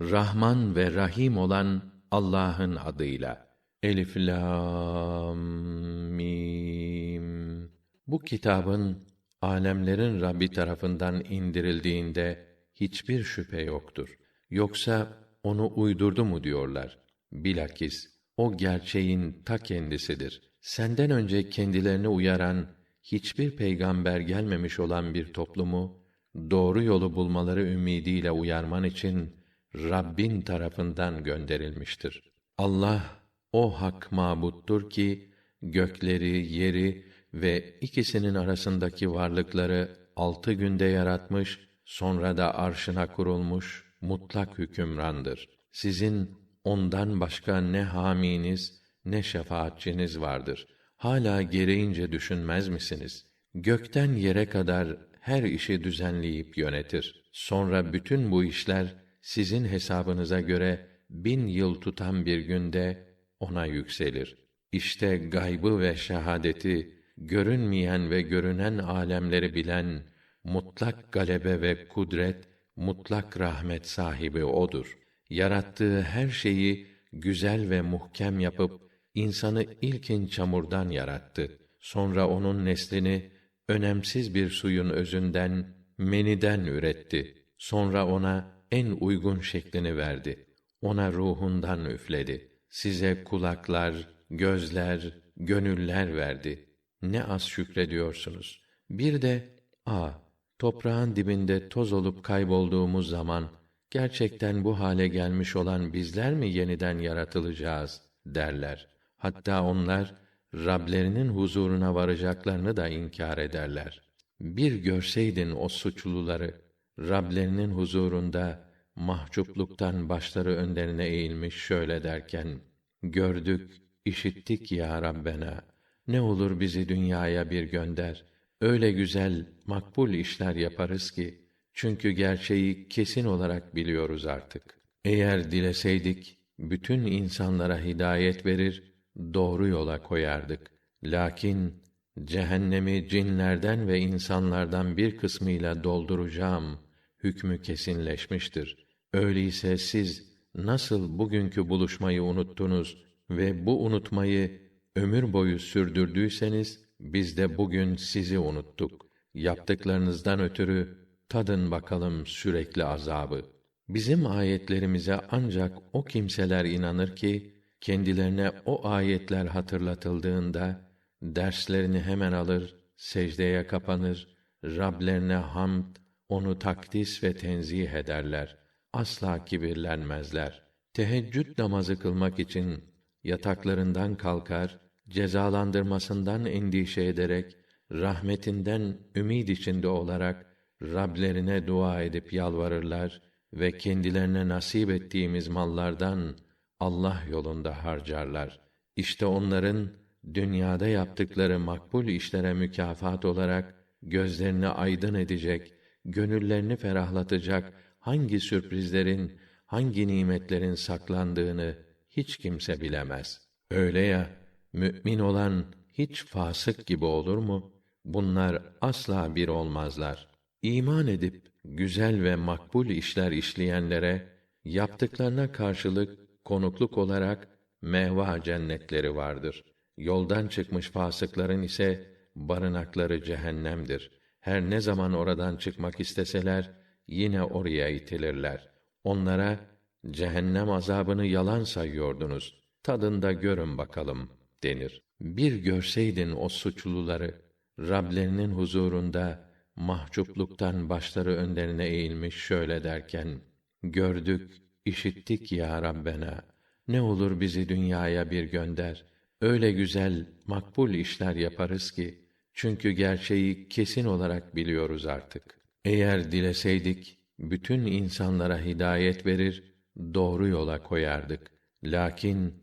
Rahman ve Rahim olan Allah'ın adıyla. Elif lam mim. Bu kitabın alemlerin Rabbi tarafından indirildiğinde hiçbir şüphe yoktur. Yoksa onu uydurdu mu diyorlar. Bilakis o gerçeğin ta kendisidir. Senden önce kendilerini uyaran hiçbir peygamber gelmemiş olan bir toplumu doğru yolu bulmaları ümidiyle uyarman için Rabbin tarafından gönderilmiştir. Allah o hak mabuttur ki gökleri, yeri ve ikisinin arasındaki varlıkları altı günde yaratmış, sonra da arşına kurulmuş mutlak hükümrandır. Sizin ondan başka ne haminiz ne şefaatçiniz vardır. Hala gereğince düşünmez misiniz? Gökten yere kadar her işi düzenleyip yönetir. Sonra bütün bu işler sizin hesabınıza göre bin yıl tutan bir günde ona yükselir. İşte gaybı ve şehadeti, görünmeyen ve görünen alemleri bilen, mutlak galebe ve kudret, mutlak rahmet sahibi odur. Yarattığı her şeyi güzel ve muhkem yapıp insanı ilkin çamurdan yarattı. Sonra onun neslini önemsiz bir suyun özünden, meniden üretti. Sonra ona en uygun şeklini verdi. Ona ruhundan üfledi. Size kulaklar, gözler, gönüller verdi. Ne az şükrediyorsunuz. Bir de a toprağın dibinde toz olup kaybolduğumuz zaman gerçekten bu hale gelmiş olan bizler mi yeniden yaratılacağız derler. Hatta onlar Rablerinin huzuruna varacaklarını da inkar ederler. Bir görseydin o suçluları Rablerinin huzurunda mahcupluktan başları önlerine eğilmiş şöyle derken gördük, işittik ya Rabbena. Ne olur bizi dünyaya bir gönder. Öyle güzel, makbul işler yaparız ki çünkü gerçeği kesin olarak biliyoruz artık. Eğer dileseydik bütün insanlara hidayet verir, doğru yola koyardık. Lakin cehennemi cinlerden ve insanlardan bir kısmıyla dolduracağım hükmü kesinleşmiştir. Öyleyse siz nasıl bugünkü buluşmayı unuttunuz ve bu unutmayı ömür boyu sürdürdüyseniz biz de bugün sizi unuttuk. Yaptıklarınızdan ötürü tadın bakalım sürekli azabı. Bizim ayetlerimize ancak o kimseler inanır ki kendilerine o ayetler hatırlatıldığında derslerini hemen alır, secdeye kapanır, Rablerine hamd, onu takdis ve tenzih ederler. Asla kibirlenmezler. Teheccüd namazı kılmak için yataklarından kalkar, cezalandırmasından endişe ederek, rahmetinden ümid içinde olarak Rablerine dua edip yalvarırlar ve kendilerine nasip ettiğimiz mallardan Allah yolunda harcarlar. İşte onların dünyada yaptıkları makbul işlere mükafat olarak gözlerini aydın edecek, gönüllerini ferahlatacak hangi sürprizlerin, hangi nimetlerin saklandığını hiç kimse bilemez. Öyle ya, mümin olan hiç fasık gibi olur mu? Bunlar asla bir olmazlar. İman edip güzel ve makbul işler işleyenlere yaptıklarına karşılık konukluk olarak mehva cennetleri vardır. Yoldan çıkmış fasıkların ise barınakları cehennemdir. Her ne zaman oradan çıkmak isteseler yine oraya itilirler. Onlara cehennem azabını yalan sayıyordunuz. Tadında görün bakalım denir. Bir görseydin o suçluları Rablerinin huzurunda mahcupluktan başları önlerine eğilmiş şöyle derken gördük, işittik ya Rabbena. Ne olur bizi dünyaya bir gönder. Öyle güzel, makbul işler yaparız ki çünkü gerçeği kesin olarak biliyoruz artık. Eğer dileseydik bütün insanlara hidayet verir, doğru yola koyardık. Lakin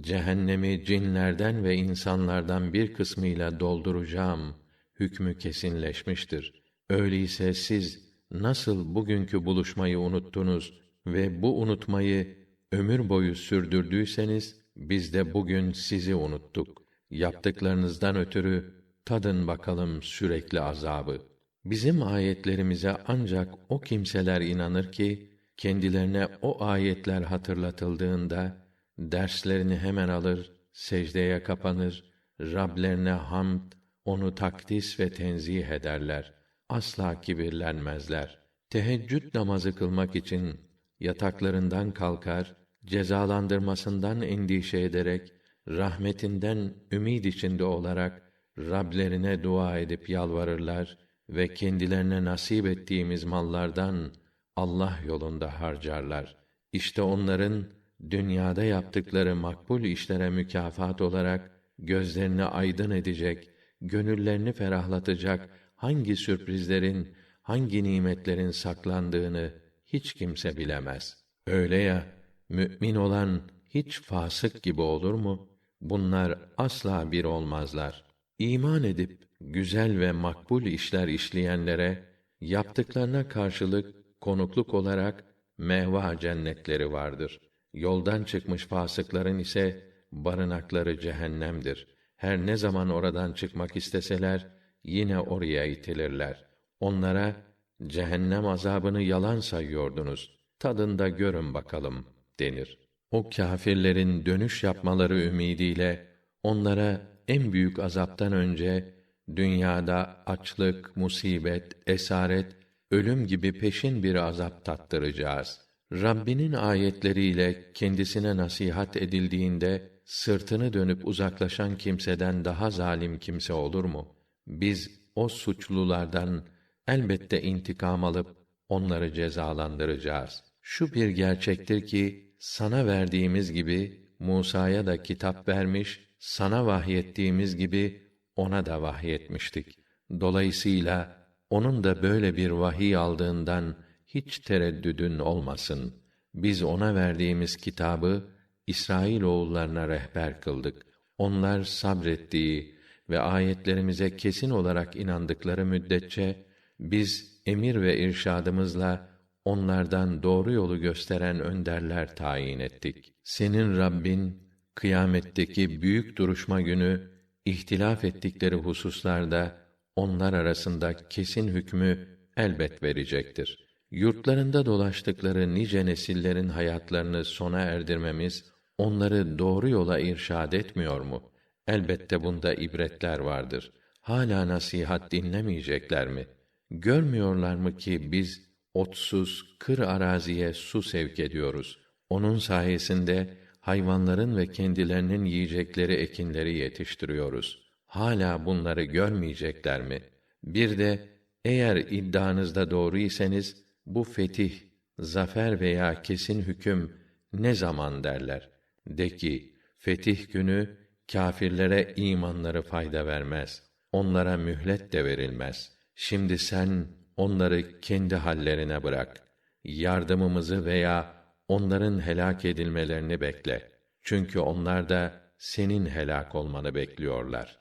cehennemi cinlerden ve insanlardan bir kısmıyla dolduracağım hükmü kesinleşmiştir. Öyleyse siz nasıl bugünkü buluşmayı unuttunuz ve bu unutmayı ömür boyu sürdürdüyseniz biz de bugün sizi unuttuk. Yaptıklarınızdan ötürü tadın bakalım sürekli azabı. Bizim ayetlerimize ancak o kimseler inanır ki kendilerine o ayetler hatırlatıldığında derslerini hemen alır, secdeye kapanır, Rablerine hamd, onu takdis ve tenzih ederler. Asla kibirlenmezler. Teheccüd namazı kılmak için yataklarından kalkar, cezalandırmasından endişe ederek, rahmetinden ümid içinde olarak Rablerine dua edip yalvarırlar ve kendilerine nasip ettiğimiz mallardan Allah yolunda harcarlar. İşte onların dünyada yaptıkları makbul işlere mükafat olarak gözlerini aydın edecek, gönüllerini ferahlatacak hangi sürprizlerin, hangi nimetlerin saklandığını hiç kimse bilemez. Öyle ya, mümin olan hiç fasık gibi olur mu? Bunlar asla bir olmazlar. İman edip güzel ve makbul işler işleyenlere yaptıklarına karşılık konukluk olarak mehva cennetleri vardır. Yoldan çıkmış fasıkların ise barınakları cehennemdir. Her ne zaman oradan çıkmak isteseler yine oraya itilirler. Onlara cehennem azabını yalan sayıyordunuz. Tadında görün bakalım denir. O kâfirlerin dönüş yapmaları ümidiyle onlara en büyük azaptan önce dünyada açlık, musibet, esaret, ölüm gibi peşin bir azap tattıracağız. Rabbinin ayetleriyle kendisine nasihat edildiğinde sırtını dönüp uzaklaşan kimseden daha zalim kimse olur mu? Biz o suçlulardan elbette intikam alıp onları cezalandıracağız. Şu bir gerçektir ki sana verdiğimiz gibi Musa'ya da kitap vermiş, sana vahyettiğimiz gibi ona da vahyetmiştik. Dolayısıyla onun da böyle bir vahiy aldığından hiç tereddüdün olmasın. Biz ona verdiğimiz kitabı İsrail oğullarına rehber kıldık. Onlar sabrettiği ve ayetlerimize kesin olarak inandıkları müddetçe biz emir ve irşadımızla onlardan doğru yolu gösteren önderler tayin ettik. Senin Rabbin kıyametteki büyük duruşma günü ihtilaf ettikleri hususlarda onlar arasında kesin hükmü elbet verecektir. Yurtlarında dolaştıkları nice nesillerin hayatlarını sona erdirmemiz onları doğru yola irşad etmiyor mu? Elbette bunda ibretler vardır. Hala nasihat dinlemeyecekler mi? Görmüyorlar mı ki biz otsuz kır araziye su sevk ediyoruz. Onun sayesinde hayvanların ve kendilerinin yiyecekleri ekinleri yetiştiriyoruz. Hala bunları görmeyecekler mi? Bir de eğer iddianızda doğru iseniz bu fetih, zafer veya kesin hüküm ne zaman derler? De ki, fetih günü kâfirlere imanları fayda vermez. Onlara mühlet de verilmez. Şimdi sen onları kendi hallerine bırak. Yardımımızı veya onların helak edilmelerini bekle. Çünkü onlar da senin helak olmanı bekliyorlar.